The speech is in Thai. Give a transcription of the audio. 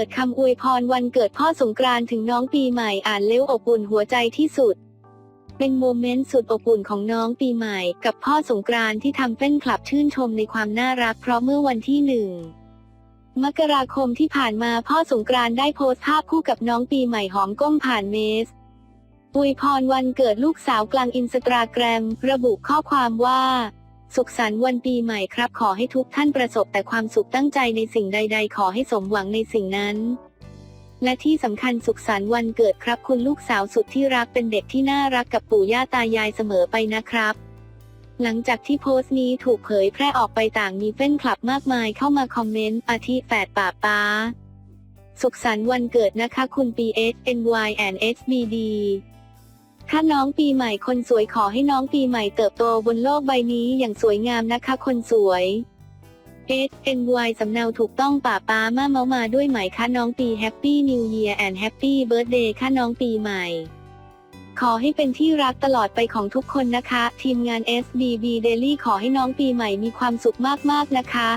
ปิดคำอวยพรวันเกิดพ่อสงกรานต์ถึงน้องปีใหม่อ่านเล้วอบอุ่นหัวใจที่สุด เป็นโมเมนต์สุดอบอุ่นของน้องปีใหม่ กับพ่อสงกรานต์ที่ทำเฟ้นคลับชื่นชมในความน่ารักเพราะเมื่อวันที่หนึ่งมกราคมที่ผ่านมาพ่อสงกรานต์ได้โพสต์ภาพคู่กับน้องปีใหม่หอมก้มผ่านเมสอวยพรวันเกิดลูกสาวกลางอินสตาแกรม ระบุข้อความว่า สุขสันต์วันปีใหม่ครับ ขอให้ทุกท่านประสบแต่ความสุขตั้งใจในสิ่งใด ๆ ขอให้สมหวังในสิ่งนั้น และที่สำคัญสุขสันต์วันเกิดครับคุณลูกสาวสุดที่รักเป็นเด็กที่น่ารักกับปู่ย่าตายายเสมอไปนะครับ หลังจากที่โพสต์นี้ถูกเผยแพร่ออกไปต่างมีเฟ้นคลับมากมายเข้ามาคอมเมนต์อาทิแฝดป่าป้า สุขสันต์วันเกิดนะคะคุณ PS NY and SBD ถ้าน้องปีใหม่คนสวยขอให้น้องปีใหม่เติบโตบนโลกใบนี้อย่างสวยงามนะคะคนสวย S N Y สำเนาถูกต้องป่าป้ามาเมามาด้วยไหมคะน้องปี Happy New Year and Happy Birthday ค่ะน้องปีใหม่ ขอให้เป็นที่รักตลอดไปของทุกคนนะคะ ทีมงาน SBB Daily ขอให้น้องปีใหม่มีความสุขมากๆนะคะ